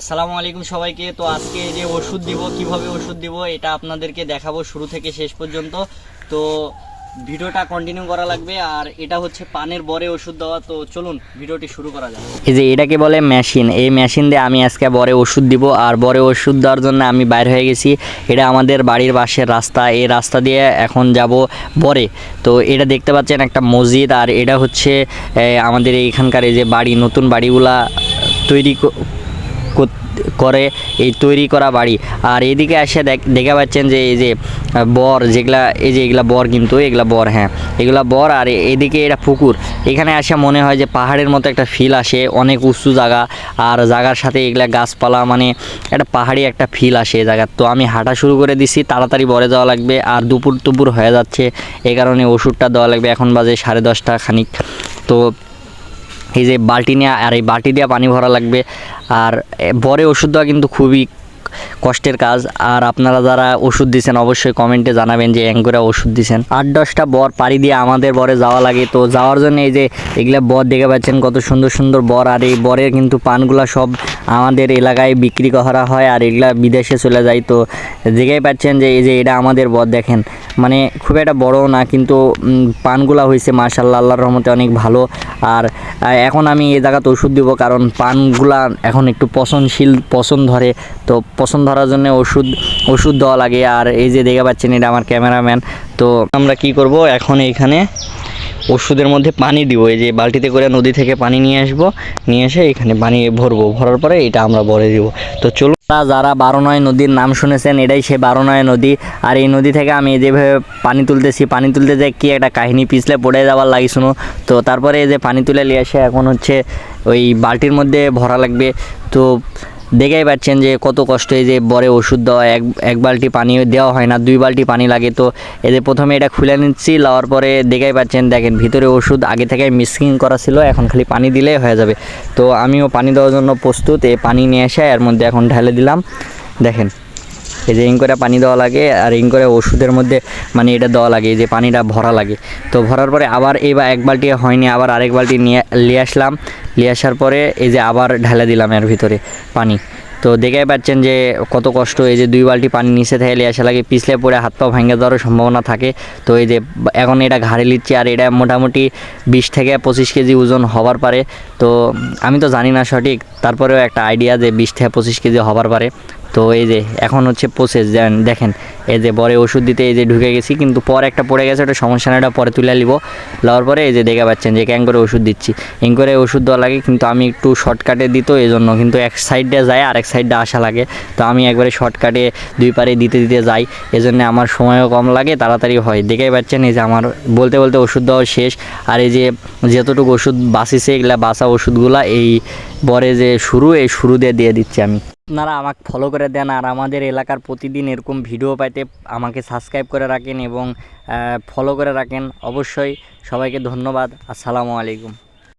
আসসালামু আলাইকুম সবাইকে। তো আজকে যে ওষুধ দিব, কীভাবে ওষুধ দিব, এটা আপনাদেরকে দেখাবো শুরু থেকে শেষ পর্যন্ত। তো ভিডিওটা কন্টিনিউ করা লাগবে, আর এটা হচ্ছে পানের বরে ওষুধ দেওয়া। তো চলুন, ভিডিওটি শুরু করা যাক। এই যে এটাকে বলে মেশিন এই মেশিন দিয়ে আমি আজকে বরে ওষুধ দিব, আর বরে ওষুধ দেওয়ার জন্য আমি বাইর হয়ে গেছি। এটা আমাদের বাড়ির পাশের রাস্তা, এই রাস্তা দিয়ে এখন যাব বরে। তো এটা দেখতে পাচ্ছেন একটা মসজিদ, আর এটা হচ্ছে আমাদের এইখানকার এই যে বাড়ি, নতুন বাড়িগুলা তৈরি কর- এই তৈরি করা বাড়ি। আর এদিকে এসে দেখ- পাচ্ছেন যে এই যে বর, যেগুলা, এই যে এগুলা বর কিন্তু, এগুলা বর হ্যাঁ এগুলা বর আর এদিকে এটা পুকুর। এখানে আসে মনে হয় যে পাহাড়ের মতো একটা ফিল আসে, অনেক উঁচু জায়গা, আর জায়গার সাথে এগুলা গাছপালা মানে একটা পাহাড়ি একটা ফিল আসে এই জায়গার। তো আমি হাঁটা শুরু করে দিছি, তাড়াতাড়ি বরে যাওয়া লাগবে, আর দুপুর দুপুর হয়ে যাচ্ছে এই কারণে ওষুধটা দেওয়া লাগবে, এখন বাজে সাড়ে দশটা খানিক। তো এই যে বালটি নিয়ে আর এই বালটি দিয়ে পানি ভরা লাগবে। আর বরে ওষুধ দেওয়া কিন্তু খুবই কষ্টের কাজ। আর আপনারা যারা ওষুধ দিছেন, অবশ্যই কমেন্টে জানাবেন যে অ্যাঙ্গুরা ওষুধ দিছেন। আট দশটা বর পাড়ি দিয়ে আমাদের বরে যাওয়া লাগে। তো যাওয়ার জন্য এই যে এগুলা বর দেখে পাচ্ছেন, কত সুন্দর সুন্দর বর। আর এই বরের কিন্তু পানগুলা সব আমাদের এলাকায় বিক্রি করা হয় আর এগুলা বিদেশে চলে যায়। তো দেখেই পাচ্ছেন যে এই যে এটা আমাদের বর দেখেন। মানে খুব একটা বড় না, কিন্তু পানগুলা হয়েছে মাশাল্লাহ আল্লাহর রহমতে অনেক ভালো। আর এখন আমি এই জায়গাতে ওষুধ দিব কারণ পানগুলা এখন একটু পচনশীল পছন্দ ধরে। তো পছন্দ ধরার জন্য ওষুধ ওষুধ দেওয়া লাগে। আর এই যে দেখে পাচ্ছেন, এটা আমার ক্যামেরাম্যান। তো আমরা কি করব? এখন এইখানে ওষুধের মধ্যে পানি দিব। এই যে বালতিতে করে নদী থেকে পানি নিয়ে আসব। নিয়ে এসে এখানে পানি ভরবো। ভরার পরে এটা আমরা ভরে দিব। তো আপনারা যারা বারোনয় নদীর নাম শুনেছেন, এটাই সে বারোনয় নদী। আর এই নদী থেকে আমি যেভাবে পানি তুলতেছি, পানি তুলতে যে কি একটা কাহিনী পিছলে পড়ে যাওয়ার লাগি শুনো। তো তারপরে এই যে পানি তুলে নিয়ে আসে এখন হচ্ছে ওই বালতির মধ্যে ভরা লাগবে। তো দেখেই পাচ্ছেন যে কত কষ্ট এই যে বরে ওষুধ দেওয়া, এক এক বালটি পানি দেওয়া হয় না, দুই বালটি পানি লাগে। তো এদের প্রথমে এটা খুলে নিচ্ছি, লওয়ার পরে দেখেই পাচ্ছেন, দেখেন ভিতরে ওষুধ আগে থেকে মিসকিং করা ছিল, এখন খালি পানি দিলেই হয়ে যাবে। তো আমিও পানি দেওয়ার জন্য প্রস্তুত, এই পানি নিয়ে এসে এর মধ্যে এখন ঢেলে দিলাম। দেখেন। এই যে ইং করে পানি দেওয়া লাগে আর ইং করে ওষুধের মধ্যে মানে এটা দেওয়া লাগে, এই যে পানিটা ভরা লাগে। তো ভরার পরে আবার এইবার এক বালতি হয়নি, আবার আরেক বালতি নিয়ে নিয়ে আসলাম। নিয়ে আসার পরে এই যে আবার ঢালে দিলাম এর ভিতরে পানি। তো দেখেই পাচ্ছেন যে কত কষ্ট, এই যে দুই বালতি পানি নিচে থেকে নিয়ে আসা লাগে, পিছলে পড়ে হাত পা ভেঙে যাওয়ার সম্ভাবনা থাকে। তো এই যে এখন এটা ঘাড়ে নিচ্ছে আর এটা মোটামুটি বিশ থেকে পঁচিশ কেজি ওজন হবার পারে। তো আমি তো জানি না সঠিক, তারপরেও একটা আইডিয়া যে বিশ থেকে পঁচিশ কেজি হবার পারে। তো এই যে এখন হচ্ছে প্রসেস দেন দেখেন, এই যে পরে ওষুধ দিতে এই যে ঢুকে গেছি, কিন্তু পর একটা পড়ে গেছে, ওটা সমস্যা না পরে তুলে নিব। লওয়ার পরে এই যে দেখে পাচ্ছেন যে ক্যাং করে ওষুধ দিচ্ছি। ইং করে ওষুধ দেওয়া লাগে, কিন্তু আমি একটু শর্টকাটে দিত, এই জন্য কিন্তু এক সাইডে যায় আর এক সাইডে আসা লাগে। তো আমি একবারে শর্টকাটে দুই পারে দিতে দিতে যাই। এজন্য আমার সময়ও কম লাগে, তাড়াতাড়ি হয়। দেখেই পাচ্ছেন, এই যে আমার বলতে বলতে ওষুধ দেওয়া শেষ। আর এই যে যতটুকু ওষুধ বাঁচিছে এগুলা বাসা ওষুধগুলা এই বরে যে শুরু, এই শুরু দিয়ে দিয়ে দিচ্ছি আমি। আপনারা আমাকে ফলো করে দেন আর আমাদের এলাকার প্রতিদিন এরকম ভিডিও পাইতে আমাকে সাবস্ক্রাইব করে রাখেন এবং ফলো করে রাখেন। অবশ্যই সবাইকে ধন্যবাদ। আসসালামু আলাইকুম।